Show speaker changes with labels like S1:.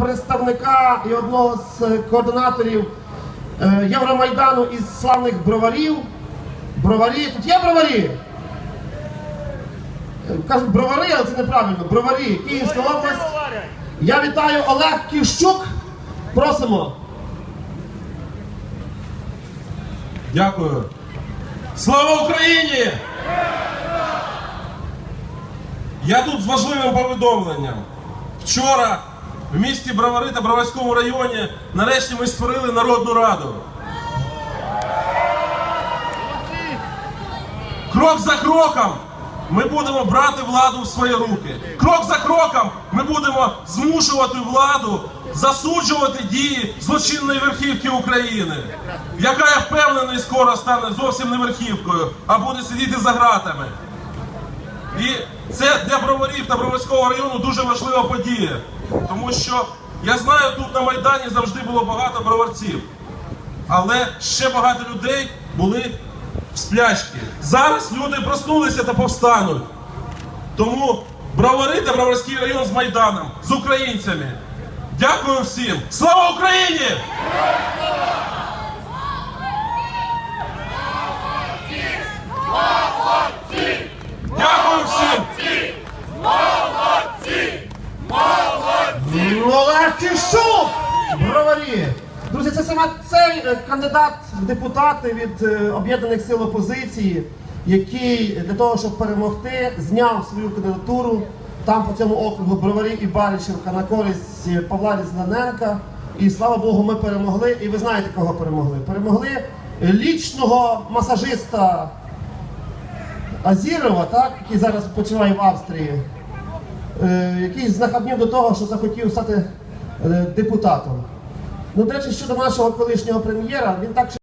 S1: представника і одного з е, координаторів е, Євромайдану із славних броварів. Броварі, тут є броварі? Е, Кажуть бровари, але це неправильно. Броварі, Київська область. Я вітаю Олег Кіщук. Просимо.
S2: Дякую. Слава Україні! Я тут з важливим повідомленням. Вчора в місті Бровари та Броварському районі нарешті ми створили Народну Раду. Крок за кроком ми будемо брати владу в свої руки. Крок за кроком ми будемо змушувати владу засуджувати дії злочинної верхівки України, яка я впевнений скоро стане зовсім не верхівкою, а буде сидіти за ґратами. І це для броварів та Броварського району дуже важлива подія, тому що я знаю, тут на Майдані завжди було багато броварців, але ще багато людей були в сплячці. Зараз люди проснулися та повстануть. Тому бровари та район з Майданом, з українцями. Дякую всім! Слава Україні! Дякую всім!
S1: Олег Броварі! Друзі, це саме цей е, кандидат в депутати від е, об'єднаних сил опозиції, який для того, щоб перемогти, зняв свою кандидатуру там по цьому округу Броварі і Баришівка на користь е, Павла Різнаненка. І слава Богу, ми перемогли. І ви знаєте, кого перемогли? Перемогли лічного масажиста Азірова, так, який зараз починає в Австрії який знахабнів до того, що захотів стати депутатом. Ну, до речі, щодо нашого колишнього прем'єра, він так